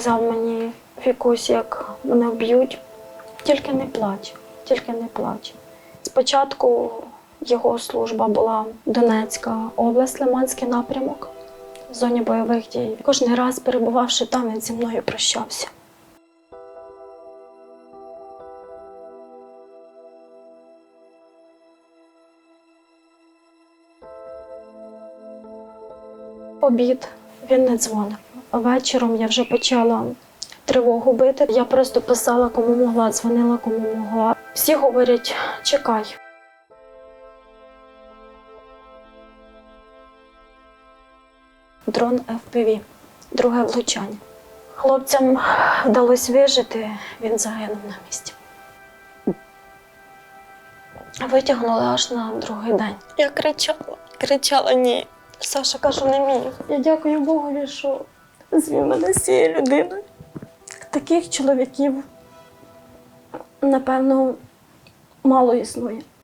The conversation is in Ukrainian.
сказав мені Вікусь, як мене вб'ють, тільки не плач, тільки не плач. Спочатку його служба була Донецька область, Лиманський напрямок в зоні бойових дій. Кожен раз, перебувавши там, він зі мною прощався. Обід він не дзвонив. Вечором я вже почала тривогу бити. Я просто писала, кому могла, дзвонила, кому могла. Всі говорять, чекай. Дрон FPV. Друге влучання. Хлопцям вдалося вижити, він загинув на місці. Витягнули аж на другий день. Я кричала, кричала ні. Саша кажу, не міг. Я дякую Богові, що звів мене з цією людиною. Таких чоловіків, напевно, мало існує.